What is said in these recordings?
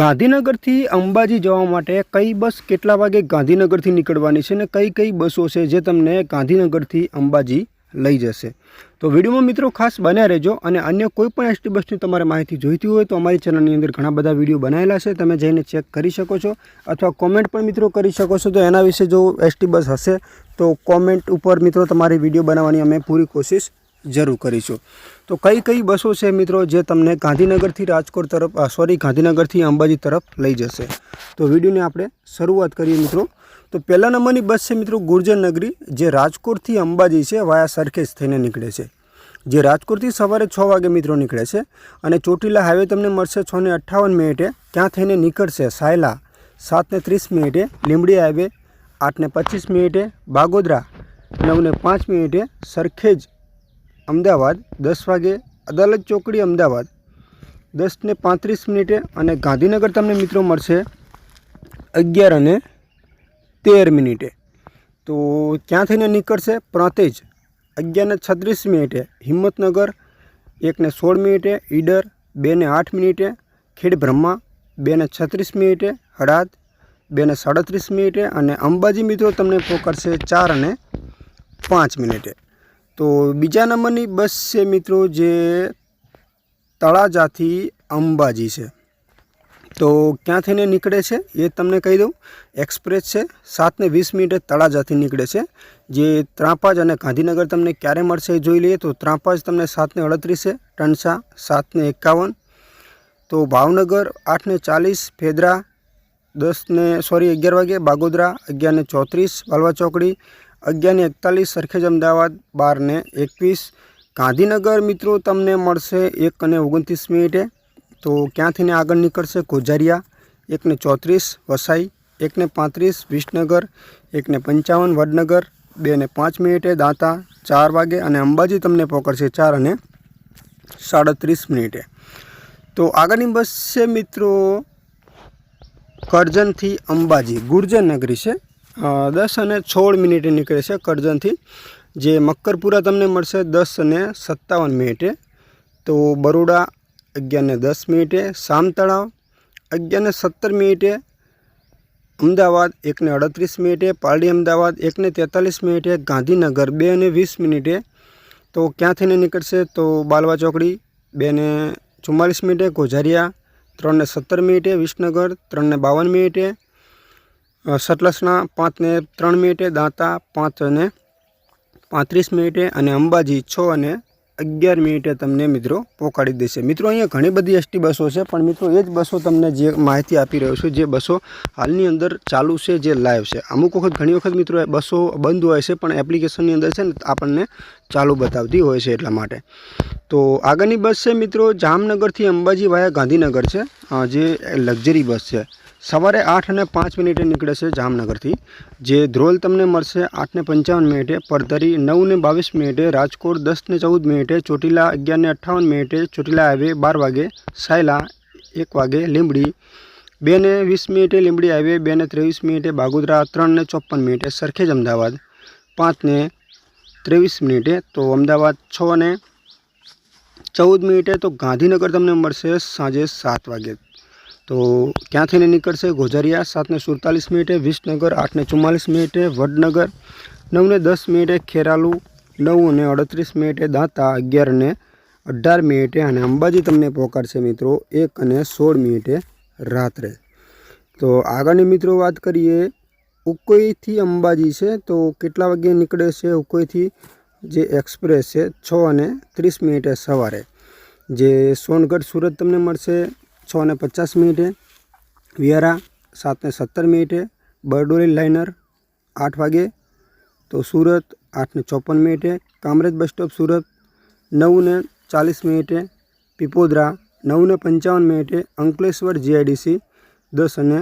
ગાંધીનગરથી અંબાજી જવા માટે કઈ બસ કેટલા વાગે ગાંધીનગરથી નીકળવાની છે અને કઈ કઈ બસો છે જે તમને ગાંધીનગરથી અંબાજી લઈ જશે? તો વિડીયોમાં મિત્રો ખાસ બન્યા રહેજો અને અન્ય કોઈ પણ એસટી બસની તમારે માહિતી જોઈતી હોય તો અમારી ચેનલની અંદર ઘણા બધા વીડિયો બનાવેલા છે. તમે જઈને ચેક કરી શકો છો અથવા કોમેન્ટ પણ મિત્રો કરી શકો છો. તો એના વિશે જો એસટી બસ હશે તો કોમેન્ટ ઉપર મિત્રો તમારી વીડિયો બનાવવાની અમે પૂરી કોશિશ જરૂર કરીશું. તો કઈ કઈ બસો છે મિત્રો જે તમને ગાંધીનગરથી રાજકોટ તરફ સોરી ગાંધીનગરથી અંબાજી તરફ લઈ જશે? તો વિડીયોની આપણે શરૂઆત કરીએ મિત્રો. તો પહેલા નંબરની બસ છે મિત્રો ગુર્જર નગરી, જે રાજકોટથી અંબાજી છે, વાયા સરખેજ થઈને નીકળે છે. જે રાજકોટથી સવારે છ વાગે મિત્રો નીકળે છે અને ચોટીલા હાઈવે તમને મળશે છ ને અઠ્ઠાવન મિનિટે. ત્યાં થઈને નીકળશે સાયલા, સાત ને ત્રીસ મિનિટે. લીંબડી હાઈવે, આઠ ને પચીસ મિનિટે. બાગોદરા, નવ ને પાંચ મિનિટે. સરખેજ અમદાવાદ દસ વાગે, અદાલત ચોકડી અમદાવાદ. દસ ને પાંત્રીસ મિનિટે અને ગાંધીનગર તમને મિત્રો મળશે અગિયાર અને તેર મિનિટે. તો ક્યાં થઈને નીકળશે? પ્રાંતેજ અગિયાર ને છત્રીસ મિનિટે હિંમતનગર, એકને સોળ મિનિટે ઈડર બે ને આઠ મિનિટે ખેડબ્રહ્મા બે ને છત્રીસ મિનિટે હળાદ બે ને સાડત્રીસ મિનિટે અને અંબાજી મિત્રો તમને કરશે ચાર અને પાંચ મિનિટે. તો બીજા નંબરની બસ છે મિત્રો જે તળાજાથી અંબાજી છે. તો ક્યાં થઈને નીકળે છે એ તમને કહી દઉં. એક્સપ્રેસ છે સાત ને વીસ મિનિટે તળાજાથી નીકળે છે. જે ત્રાંપાજ અને ગાંધીનગર તમને ક્યારે મળશે એ જોઈ લઈએ તો ત્રાંપાજ તમને સાત ને અડત્રીસે ટણસા સાત ને એકાવન. તો ભાવનગર આઠ ને ચાલીસ, ફેદરા દસ ને સોરી, અગિયાર વાગે બાગોદરા અગિયાર ને ચોત્રીસ, વાલવા ચોકડી અગિયાર ને એકતાલીસ સરખેજ અમદાવાદ, બારને એકવીસ. ગાંધીનગર મિત્રો તમને મળશે એક અને ઓગણત્રીસ મિનિટે. તો ક્યાંથીને આગળ નીકળશે કોજારિયા? એકને ચોત્રીસ વસાઈ, એકને પાંત્રીસ વિસનગર, એકને પંચાવન વડનગર બે ને પાંચ મિનિટે દાંતા, ચાર વાગે અને અંબાજી તમને પકડશે ચાર અને સાડત્રીસ મિનિટે. તો આગળની બસ છે મિત્રો કરજણથી અંબાજી, ગુર્જર નગરી છે. દસ અને સોળ મિનિટે નીકળે છે કરજણથી. જે મક્કરપુરા તમને મળશે દસ અને સત્તાવન મિનિટે. તો બરોડા અગિયાર ને દસ મિનિટે સામ તળાવ અગિયાર ને સત્તર મિનિટે, અમદાવાદ એકને અડત્રીસ મિનિટે, પારડી અમદાવાદ એકને તેતાલીસ મિનિટે, ગાંધીનગર બે અને વીસ મિનિટે. તો ક્યાંથીને નીકળશે? તો બાલવા ચોકડી બે ને ચુમ્માલીસ મિનિટે, ગોઝારિયા ત્રણને સત્તર મિનિટે, વિસનગર ત્રણને બાવન મિનિટે અ, સતલસના પાંચ ત્રણ મિનિટે દાંતા પાંચ અને પાંત્રીસ મિનિટે અને અંબાજી છ અને અગિયાર મિનિટે તમને મિત્રો પહોંચાડી દેશે. મિત્રો અહીંયા ઘણી બધી એસટી બસો છે પણ મિત્રો એ જ બસો તમને જે માહિતી આપી રહ્યો છું જે બસો હાલની અંદર ચાલુ છે જે લાઈવ છે. અમુક વખત ઘણી વખત મિત્રો બસો બંધ હોય છે પણ એપ્લિકેશનની અંદર છે ને આપણને ચાલુ બતાવતી હોય છે એટલા માટે. તો આગળની બસ છે મિત્રો જામનગરથી અંબાજી વાયા ગાંધીનગર છે જે લક્ઝરી બસ છે. સવારે આઠ અને પાંચ મિનિટે નીકળે છે જામનગરથી. જે ધ્રોલ તમને મળશે આઠ ને પંચાવન મિનિટે પરધરી નવ ને બાવીસ મિનિટે રાજકોટ દસ ને ચૌદ મિનિટે, ચોટીલા અગિયાર ને અઠ્ઠાવન મિનિટે, ચોટીલા હાઈવે બાર વાગે, સાયલા એક વાગે, લીંબડી બે ને વીસ મિનિટે લીંબડી બે ને ત્રેવીસ મિનિટે બાગોદરા, ત્રણ ને ચોપન મિનિટે સરખેજ અમદાવાદ, પાંચ ને ત્રેવીસ મિનિટે તો અમદાવાદ, છ ને ચૌદ મિનિટે તો ગાંધીનગર તમને મળશે સાંજે સાત વાગે. તો ક્યાંથીને નીકળશે? ગોઝરિયા સાતને સુડતાલીસ મિનિટે, વિસનગર આઠને ચુમ્માલીસ મિનિટે, વડનગર નવને દસ મિનિટે, ખેરાલુ નવ અને અડત્રીસ મિનિટે, દાંતા અગિયાર ને અઢાર મિનિટે અને અંબાજી તમને પહોંચાડશે મિત્રો એક અને સોળ મિનિટે રાત્રે. તો આગળની મિત્રો વાત કરીએ, ઉકોઈથી અંબાજી છે, તો કેટલા વાગે નીકળે છે? ઉકોઈથી જે એક્સપ્રેસ છે, છ અને ત્રીસ મિનિટે સવારે. જે સોનગઢ સુરત તમને મળશે છ ને પચાસ મિનિટે વિયારા સાત ને સત્તર મિનિટે, બરડોલી લાઇનર આઠ વાગે, તો સુરત આઠ ને ચોપન મિનિટે, કામરેજ બસ સ્ટોપ સુરત નવ ને ચાલીસ મિનિટે, પીપોદરા નવ ને પંચાવન મિનિટે, અંકલેશ્વર જીઆઈડીસી દસ અને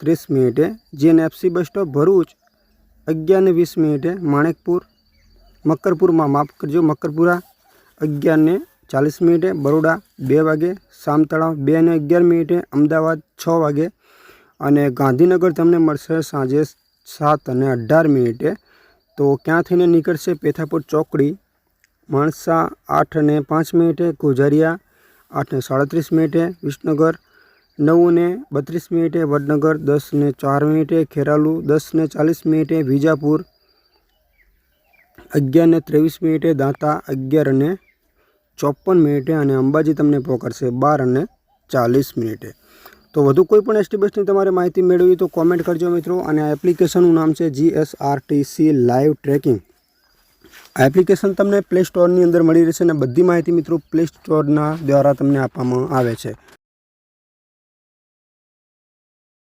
ત્રીસ મિનિટે, જીએનએફસી બસ સ્ટોપ ભરૂચ અગિયાર ને વીસ મિનિટે, માણેકપુર મક્કરપુરમાં માફ કરજો મકરપુરા અગિયાર ને ચાલીસ મિનિટે બરોડા બે વાગે, સામ તળાવ બે અને અગિયાર મિનિટે અમદાવાદ છ વાગે અને ગાંધીનગર તમને મળશે સાંજે સાત અને અઢાર મિનિટે. તો ક્યાં થઈને નીકળશે પેથાપુર ચોકડી? માણસા આઠ અને પાંચ મિનિટે ગોઝારિયા આઠ ને સાડત્રીસ મિનિટે, વિસનગર નવ ને બત્રીસ મિનિટે, વડનગર દસ ને ચાર મિનિટે, ખેરાલુ દસ ને ચાલીસ મિનિટે, વિજાપુર અગિયાર ને ત્રેવીસ મિનિટે, દાંતા અગિયાર અને ચોપન મિનિટે અને અંબાજી તમને પહોંચાડશે બાર અને ચાલીસ મિનિટે. તો વધુ કોઈ પણ એસટી બસની તમારે માહિતી મેળવી તો કોમેન્ટ કરજો મિત્રો. અને આ એપ્લિકેશનનું નામ છે જીએસઆરટીસી લાઈવ ટ્રેકિંગ આ એપ્લિકેશન તમને પ્લે સ્ટોરની અંદર મળી રહેશે અને બધી માહિતી મિત્રો પ્લે સ્ટોરના દ્વારા તમને આપવામાં આવે છે.